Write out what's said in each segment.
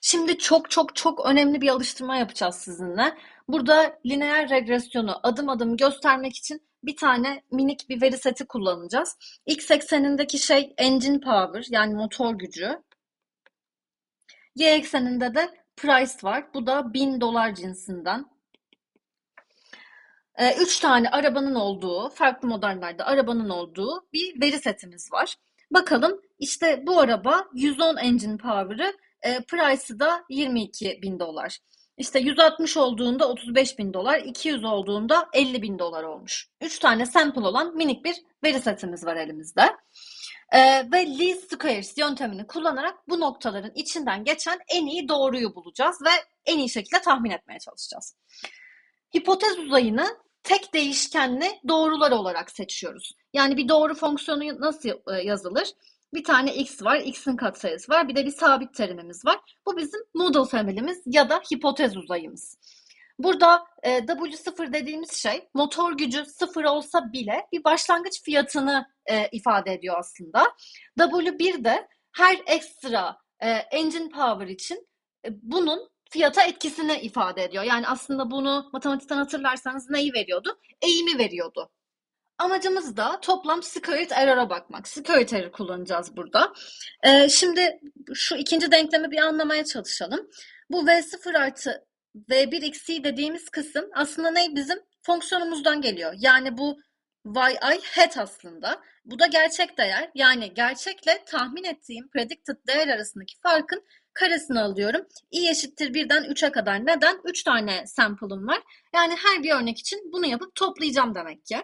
Şimdi çok çok çok önemli bir alıştırma yapacağız sizinle. Burada lineer regresyonu adım adım göstermek için bir tane minik bir veri seti kullanacağız. X eksenindeki şey engine power yani motor gücü. Y ekseninde de price var. Bu da 1000 dolar cinsinden. Ee, üç tane arabanın olduğu, farklı modellerde arabanın olduğu bir veri setimiz var. Bakalım işte bu araba 110 engine power'ı, e, price'ı da 22 bin dolar. İşte 160 olduğunda 35 bin dolar, 200 olduğunda 50 bin dolar olmuş. 3 tane sample olan minik bir veri setimiz var elimizde. Ee, ve least squares yöntemini kullanarak bu noktaların içinden geçen en iyi doğruyu bulacağız ve en iyi şekilde tahmin etmeye çalışacağız. Hipotez uzayını tek değişkenli doğrular olarak seçiyoruz. Yani bir doğru fonksiyonu nasıl e, yazılır? Bir tane x var, x'in katsayısı var, bir de bir sabit terimimiz var. Bu bizim model family'miz ya da hipotez uzayımız. Burada e, W0 dediğimiz şey motor gücü sıfır olsa bile bir başlangıç fiyatını e, ifade ediyor aslında. W1 de her ekstra e, engine power için e, bunun fiyata etkisini ifade ediyor. Yani aslında bunu matematikten hatırlarsanız neyi veriyordu? Eğimi veriyordu. Amacımız da toplam squared error'a bakmak. Squared error kullanacağız burada. Ee, şimdi şu ikinci denklemi bir anlamaya çalışalım. Bu V0 artı V1 eksi dediğimiz kısım aslında ne? Bizim fonksiyonumuzdan geliyor. Yani bu yi hat aslında. Bu da gerçek değer. Yani gerçekle tahmin ettiğim predicted değer arasındaki farkın karesini alıyorum. i eşittir 1'den 3'e kadar. Neden? 3 tane sample'ım var. Yani her bir örnek için bunu yapıp toplayacağım demek ki.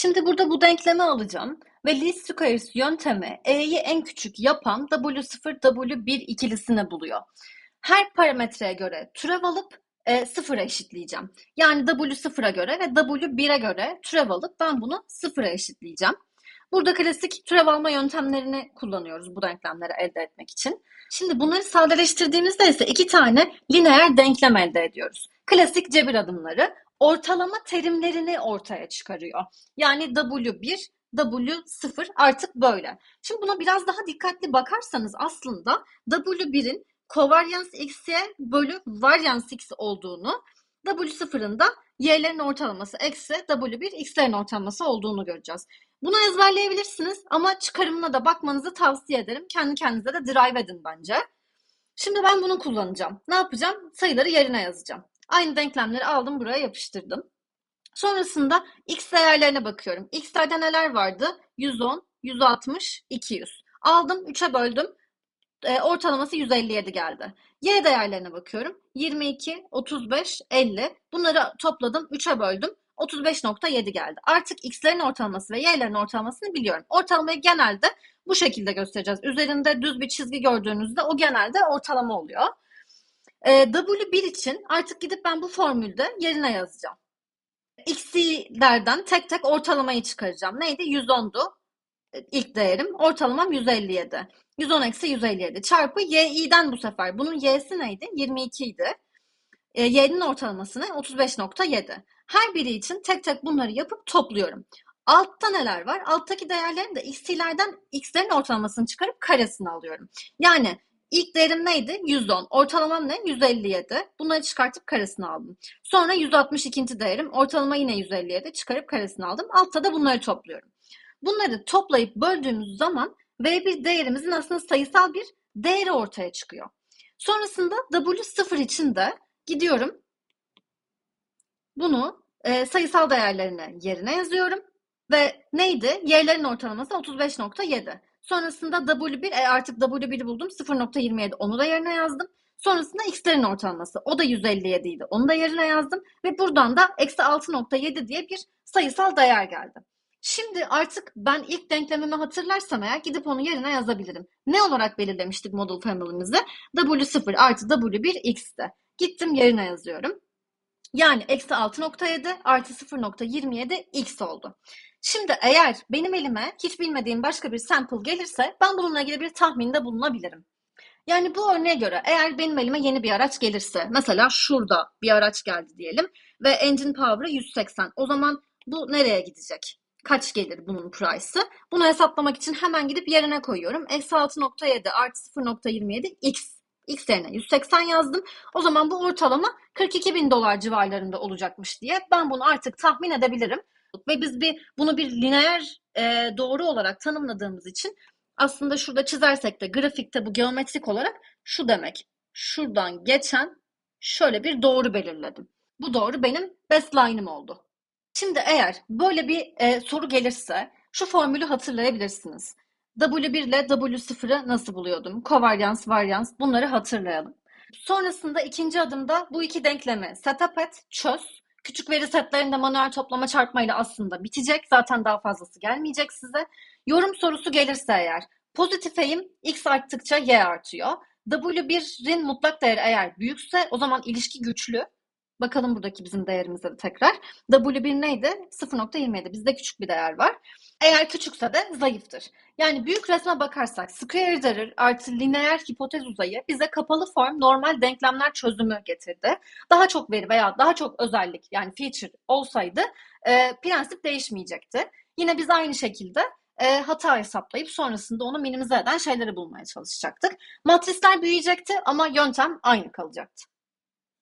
Şimdi burada bu denklemi alacağım ve least squares yöntemi e'yi en küçük yapan w0 w1 ikilisini buluyor. Her parametreye göre türev alıp e, sıfıra eşitleyeceğim. Yani w sıfıra göre ve w1'e göre türev alıp ben bunu sıfıra eşitleyeceğim. Burada klasik türev alma yöntemlerini kullanıyoruz bu denklemleri elde etmek için. Şimdi bunları sadeleştirdiğimizde ise iki tane lineer denklem elde ediyoruz. Klasik cebir adımları ortalama terimlerini ortaya çıkarıyor. Yani W1, W0 artık böyle. Şimdi buna biraz daha dikkatli bakarsanız aslında W1'in kovaryans x'ye bölü varyans x olduğunu, W0'ın da y'lerin ortalaması eksi W1 x'lerin ortalaması olduğunu göreceğiz. Bunu ezberleyebilirsiniz ama çıkarımına da bakmanızı tavsiye ederim. Kendi kendinize de drive edin bence. Şimdi ben bunu kullanacağım. Ne yapacağım? Sayıları yerine yazacağım. Aynı denklemleri aldım buraya yapıştırdım. Sonrasında x değerlerine bakıyorum. x'lerde neler vardı? 110, 160, 200. Aldım 3'e böldüm. E, ortalaması 157 geldi. Y değerlerine bakıyorum. 22, 35, 50. Bunları topladım 3'e böldüm. 35.7 geldi. Artık x'lerin ortalaması ve y'lerin ortalamasını biliyorum. Ortalamayı genelde bu şekilde göstereceğiz. Üzerinde düz bir çizgi gördüğünüzde o genelde ortalama oluyor. E, W1 için artık gidip ben bu formülde yerine yazacağım. X'lerden tek tek ortalamayı çıkaracağım. Neydi? 110'du e, ilk değerim. Ortalamam 157. 110 eksi 157 çarpı yi'den bu sefer. Bunun y'si neydi? 22 idi. E, y'nin ortalaması ne? 35.7. Her biri için tek tek bunları yapıp topluyorum. Altta neler var? Alttaki değerlerin de x'lerden x'lerin ortalamasını çıkarıp karesini alıyorum. Yani ilk değerim neydi? 110. Ortalamam ne? 157. Bunları çıkartıp karesini aldım. Sonra 162. değerim. Ortalama yine 157. Çıkarıp karesini aldım. Altta da bunları topluyorum. Bunları toplayıp böldüğümüz zaman V1 değerimizin aslında sayısal bir değeri ortaya çıkıyor. Sonrasında W0 için de gidiyorum. Bunu e, sayısal değerlerine yerine yazıyorum. Ve neydi? Y'lerin ortalaması 35.7. Sonrasında W1 e artık W1'i buldum 0.27 onu da yerine yazdım. Sonrasında x'lerin ortalaması o da 157 idi onu da yerine yazdım. Ve buradan da eksi 6.7 diye bir sayısal değer geldi. Şimdi artık ben ilk denklemimi hatırlarsam eğer gidip onu yerine yazabilirim. Ne olarak belirlemiştik model family'mizi? W0 artı W1 x'ti. Gittim yerine yazıyorum. Yani eksi 6.7 artı 0.27 x oldu. Şimdi eğer benim elime hiç bilmediğim başka bir sample gelirse ben bununla ilgili bir tahminde bulunabilirim. Yani bu örneğe göre eğer benim elime yeni bir araç gelirse mesela şurada bir araç geldi diyelim ve engine power'ı 180 o zaman bu nereye gidecek? kaç gelir bunun price'ı? Bunu hesaplamak için hemen gidip yerine koyuyorum. Eksi 6.7 artı 0.27 x. X yerine 180 yazdım. O zaman bu ortalama 42 bin dolar civarlarında olacakmış diye ben bunu artık tahmin edebilirim. Ve biz bir bunu bir lineer e, doğru olarak tanımladığımız için aslında şurada çizersek de grafikte bu geometrik olarak şu demek. Şuradan geçen şöyle bir doğru belirledim. Bu doğru benim baseline'ım oldu. Şimdi eğer böyle bir e, soru gelirse şu formülü hatırlayabilirsiniz. W1 ile W0'ı nasıl buluyordum? Kovaryans, varyans bunları hatırlayalım. Sonrasında ikinci adımda bu iki denklemi setup et, çöz. Küçük veri setlerinde manuel toplama çarpmayla aslında bitecek. Zaten daha fazlası gelmeyecek size. Yorum sorusu gelirse eğer pozitif eğim x arttıkça y artıyor. W1'in mutlak değeri eğer büyükse o zaman ilişki güçlü. Bakalım buradaki bizim değerimize de tekrar. W1 neydi? 0.27. Bizde küçük bir değer var. Eğer küçükse de zayıftır. Yani büyük resme bakarsak error artı lineer hipotez uzayı bize kapalı form normal denklemler çözümü getirdi. Daha çok veri veya daha çok özellik yani feature olsaydı e, prensip değişmeyecekti. Yine biz aynı şekilde e, hata hesaplayıp sonrasında onu minimize eden şeyleri bulmaya çalışacaktık. Matrisler büyüyecekti ama yöntem aynı kalacaktı.